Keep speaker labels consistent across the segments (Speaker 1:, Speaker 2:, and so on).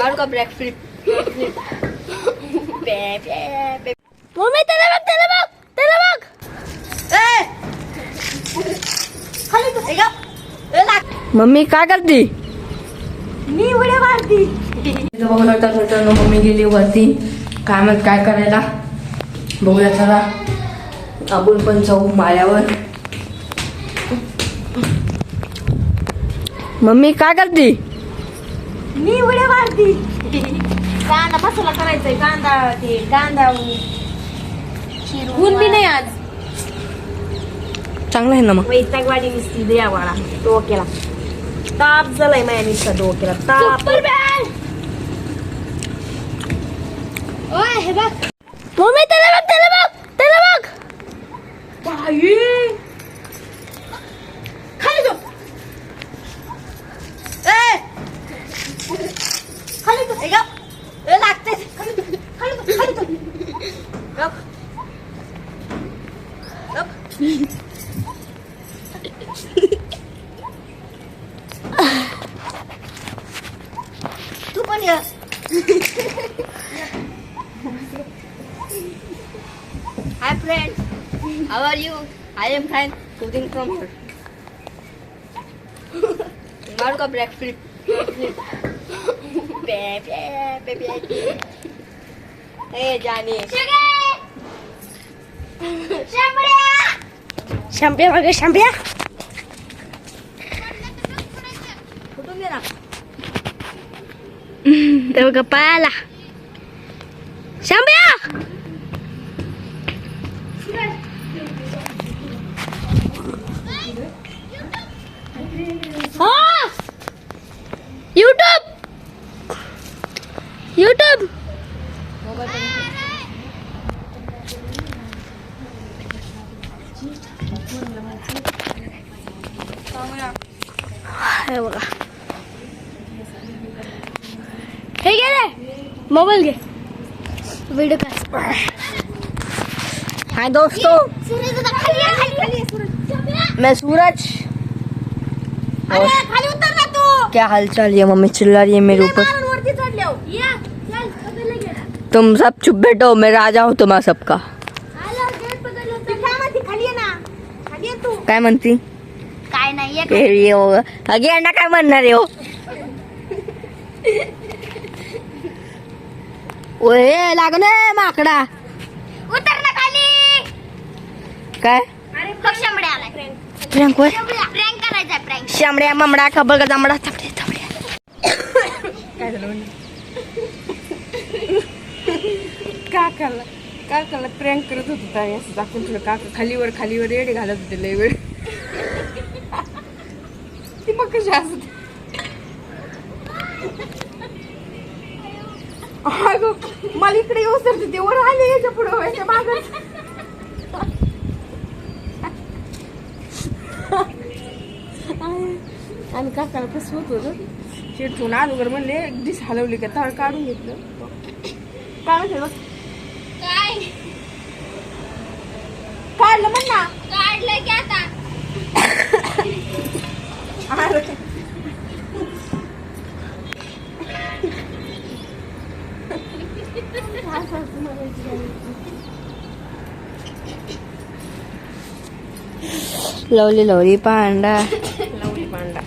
Speaker 1: का flip mummy त्याला बघ त्याला बघ त्याला बघ. मम्मी काय करते? मी उड्या मारती.
Speaker 2: बघू शकता मित्रांनो मम्मी गेली वरती. काय म्हणत काय करायला? बघूया चला. आपण पण जाऊ माळ्यावर.
Speaker 1: मम्मी काय करते?
Speaker 3: मी उड्या मारती. कांदा मसाला करायचाय कांदा ते कांदा ऊन. बी नाही आज.
Speaker 1: चांगलं आहे ना मग.
Speaker 3: वैतागवाडी नुसती देवाळा डोक्याला. ताप झालाय माझ्या नुसता डोक्याला ताप.
Speaker 1: मम्मी त्याला Up. Up. Tú ponías. Hi friends, how are you? I am fine, shooting from here. Now go black flip. Baby, baby. Hey, Johnny. Sugar!
Speaker 3: शंप्या बघ शंप्या
Speaker 1: कुठून दे ना
Speaker 3: ते बघ पायाला शंप्या हे बघा हे घे रे मोबाईल घे व्हिडिओ काय
Speaker 1: हाय दोस्तों। मैं सूरज। और
Speaker 3: खाली उतर ना तू।
Speaker 1: क्या हालचाल ये मम्मी चिल्ला रही है मेरे ऊपर।
Speaker 3: वरती चढल्या या चल पकडलं गेला
Speaker 1: तुम सब चुप बैठो मैं राजा हूँ तुम्हा सबका।
Speaker 3: आला गेट पकडलं तू काय म्हणते खाली ये ना खाली ये तू
Speaker 1: काय
Speaker 3: काय नाही
Speaker 1: अगे अण्णा काय म्हणणार आहे हो? ओए लागले माकडा.
Speaker 3: उतर ना खाली.
Speaker 1: काय?
Speaker 3: अरे बघ शंभड्या आलाय.
Speaker 1: प्रँक होय?
Speaker 3: प्रँक करायचा प्रँक
Speaker 1: शामड्या ममडा खबर का जांभडा थांबड्या थांबड्या
Speaker 2: काकाला काकाला प्रँक करत होतो ताई असं दाखवून तुला काका खालीवर खालीवर येडे घालत होते लय वेळ. मग कशी असत अगं मला इकडे येऊ सर ते वर आले याच्यापुढे व्हायच्या मागच आणि काकाला कसं होत होतं चिडचून अगोदर म्हणले एक डिश हलवली का तळ काढून घेतलं काय म्हणते बघ
Speaker 3: काय
Speaker 2: काढलं म्हण ना
Speaker 3: काढलंय की आता
Speaker 2: अरे.
Speaker 1: Lovely lovely panda
Speaker 2: lovely panda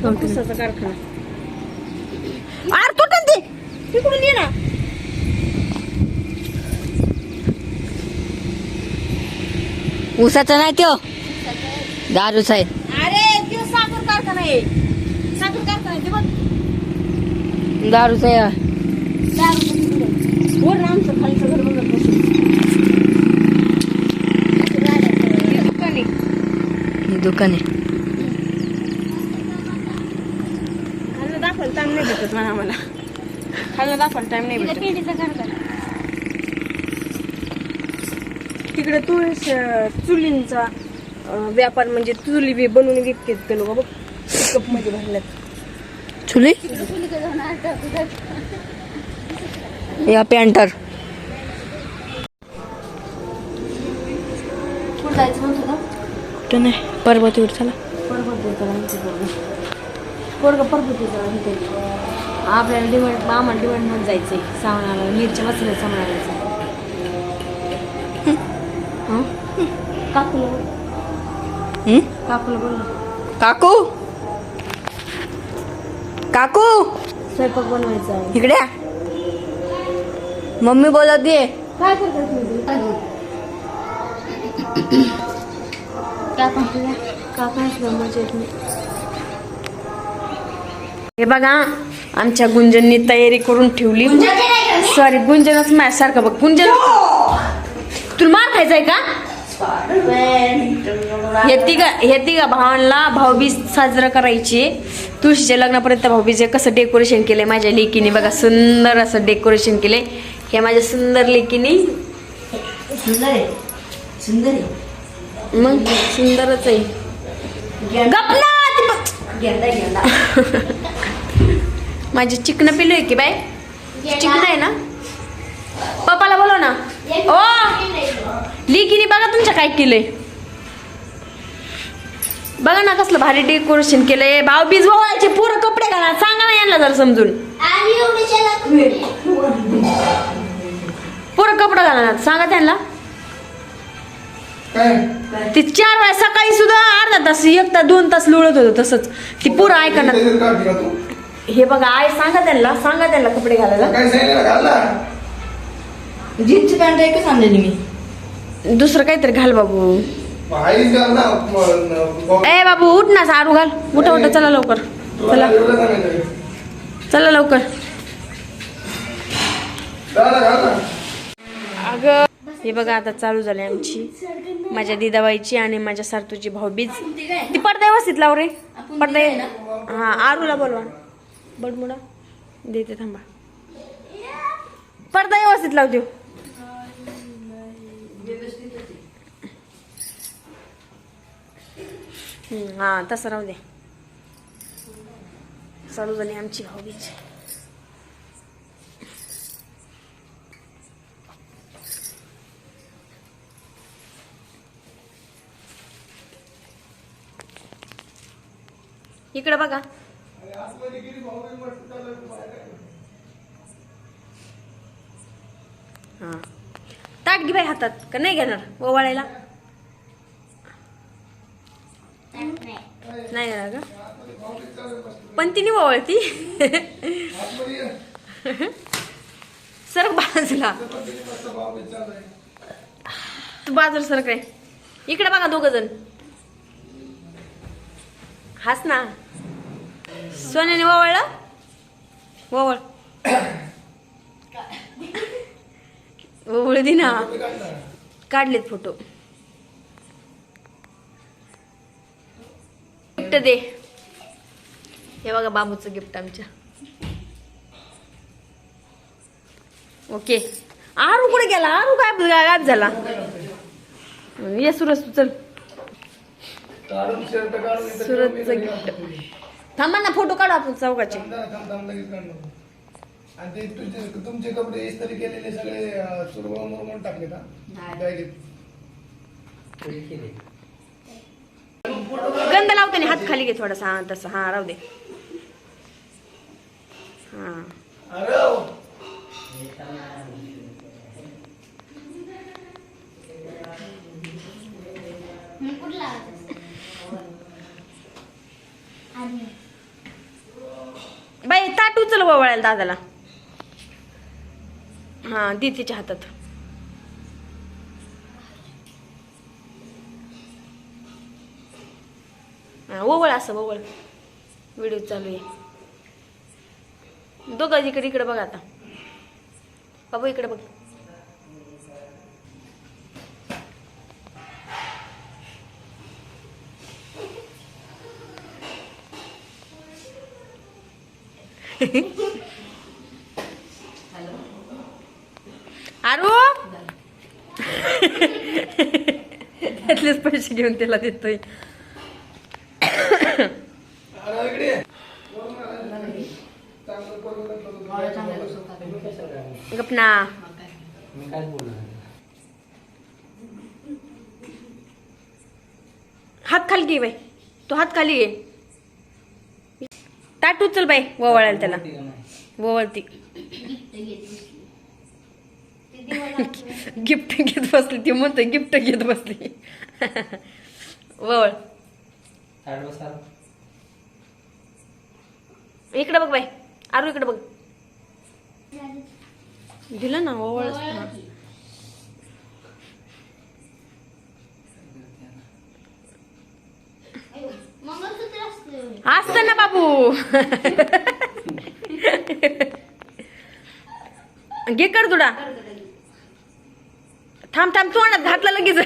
Speaker 2: कारखाना
Speaker 1: आर तुटन ती
Speaker 2: तिकडून ये ना
Speaker 1: ऊसाचा नाही त्यो. दारूचा आहे.
Speaker 3: अरे तो साखर कारखाना आहे. साखर कारखाना आहे ते बघ.
Speaker 1: दारूचा आहे.
Speaker 2: वर आमचं खालचं घर बघत बसून हे दुकान आहे.
Speaker 1: हे दुकान आहे
Speaker 2: खालनं दाखवायला टाइम नाही भेटत मला. आम्हाला दाखवायला टाइम नाही
Speaker 3: तिकडे
Speaker 2: भेटत. तिकडे तुळस चुलींचा व्यापार म्हणजे चुली बी बनवून विकतात ते लोक बघ. कपमध्ये भरल्यात.
Speaker 1: चुली? या पेंटर
Speaker 3: कुठं जायचं
Speaker 1: नाही पर्वतीवर चला.
Speaker 2: आपल्याला दिवाळी आम्हाला दिवाळीमध्ये जायचंय सावणाला मिरच्या मसाला सामान आणायचं हं? काकूला बोल. काकूला बोल.
Speaker 1: काकू? काकू?
Speaker 2: स्वयंपाक बनवायचा आहे.
Speaker 1: इकडे या. मम्मी बोलत
Speaker 2: काय नाही. हे बघा आमच्या गुंजननी तयारी करून ठेवली. सॉरी गुंजनच माझ्यासारखं बघ. गुंजन तुला मार खायचाय का? हे तिघा हे तिघा भावांना भाऊबीज साजरा करायची. तुळशीच्या लग्नापर्यंत भाऊबीज कसं डेकोरेशन केलंय? माझ्या लेकीने बघा सुंदर असं डेकोरेशन केलंय. हे माझ्या सुंदर लेकीने.
Speaker 1: सुंदर आहे. सुंदर आहे.
Speaker 2: मग? सुंदरच आहे.
Speaker 1: गेंदा गेंदा
Speaker 2: माझी चिकन पिलू आहे की बाय चिकन आहे ना? पप्पाला बोलव ना. ओ! लिकीने बघा तुमच्या काय केलंय. बघा ना कसलं भारी डेकोरेशन केलंय. भाऊ बीज भावाचे पुरं कपडे घाला. सांगा ना यांना जरा समजून. पुरं कपडे घाला ना सांगा त्यांना. ती चार वेळा सकाळी सुद्धा अर्धा तास एक तास दोन तास लुळत होतं तसंच. ती पुरं ऐका ना
Speaker 4: त्याच्यात काढते का तू?
Speaker 2: हे बघा आय सांगा त्यांना सांगा त्यांना कपडे घालायला.
Speaker 4: काय सांगितलं घाल ना
Speaker 1: जीन्सची पॅन्ट एकच आणलेली मी.
Speaker 2: दुसरं काहीतरी घाल बाबू.
Speaker 4: आईच घाल ना म- म-
Speaker 2: ए बाबू उठ ना सारू घाल. उठा उठा चला लवकर.
Speaker 4: तुला
Speaker 2: चला.
Speaker 4: एवढं सांगायचं
Speaker 2: चला लवकर.
Speaker 4: घाल ना, घाल ना.
Speaker 2: अगं हे बघा आता चालू झाली आमची माझ्या दिदाबाईची आणि माझ्या सारतूची भाऊबीज ती पडदा व्यवस्थित लाव रे. पडदा हा आरूला बोलवा. बडमुडा देते थांबा. पडदा व्यवस्थित लावते देऊ. हा तसं राहू दे. चालू झाली आमची भाऊबीज इकडे बघा. हा. ताट घे बाई हातात का नाही घेणार ओवाळायला? नाही. घेणार का? पण तिने ओवाळती. सर बाजूला. तू बाजूला सर काय इकडे बघा दोघ जण. हास ना. सोन्याने ओवाळलं ओवळ ओवळ दे ना. काढलेत फोटो. गिफ्ट दे. हे बघा बाबूचं गिफ्ट आमच्या. ओके. आरू कुठे गेला? आरू काय गायब झाला? ये सुरज तू चल
Speaker 4: काढून शर्ट काढून इथं
Speaker 2: सुरतचं गिफ्ट थांबा ना फोटो काढू आपण चौकाचे.
Speaker 4: आणि ते तुझे तुमचे कपडे इस्त्री केलेले सगळे मुरमून टाकले का?
Speaker 2: गंध लावताना हात खाली घे थोडासा. हा तसं. हा राहू दे. हा.
Speaker 4: हो.
Speaker 2: बाई ताट उचल वळायला दादाला. हा दे तिच्या हातात. ओवळ असं ओवळ व्हिडिओ चालू आहे. दोघं इकडे इकडे बघा आता. बाबू इकडे बघ. आरू? त्यातलेच पैसे घेऊन त्याला देतोय. गपना हात खाली घे बाई. तो हात खाली घे. ताट उचल बाई ववाळायला त्याला. ववळती गिफ्ट घेत बसली ती म्हणते गिफ्ट घेत बसली. ववळ. इकडे बघ बाई आरू इकडे बघ. दिलं ना ओवळ असत ना बाबू. घे कर तुडा थांब थांब तू आणत घातला लगेच.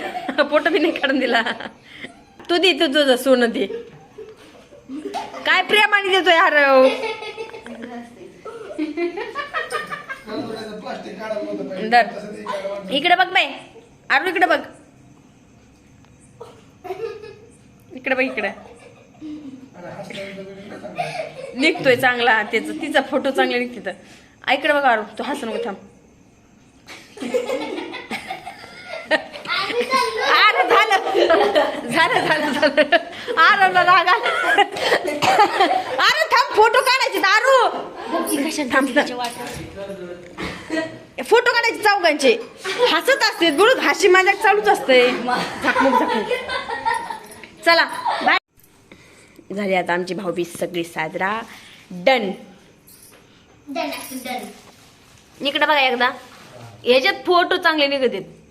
Speaker 2: पोट बी नाही काढून दिला. तू दे तू तुझं सोनं दे. काय प्रेमाने देतोय यार इकडे बघ बाय आरू इकडे बघ. इकडे बघ इकडे
Speaker 4: आणि हसल्यानंतर तुम्ही काय सांगणार?
Speaker 2: निघतोय चांगला त्याचा तिचा फोटो चांगला निघते तर ऐकडे बघा अरू तू हसू नको थांब. अरे झालं. झालं झालं झालं. अरे राग आला. अरे थांब फोटो काढायचे दारू थांब फोटो काढायचे चौघांचे. हसत असते बोलत हाशी माझ्या चालूच असते झाकमुक झाकमुक चला बाय झाली आता आमची भाऊबीज सगळी साजरा. डन. इकडे बघा एकदा. ह्याच्यात फोटो चांगले निघत आहेत.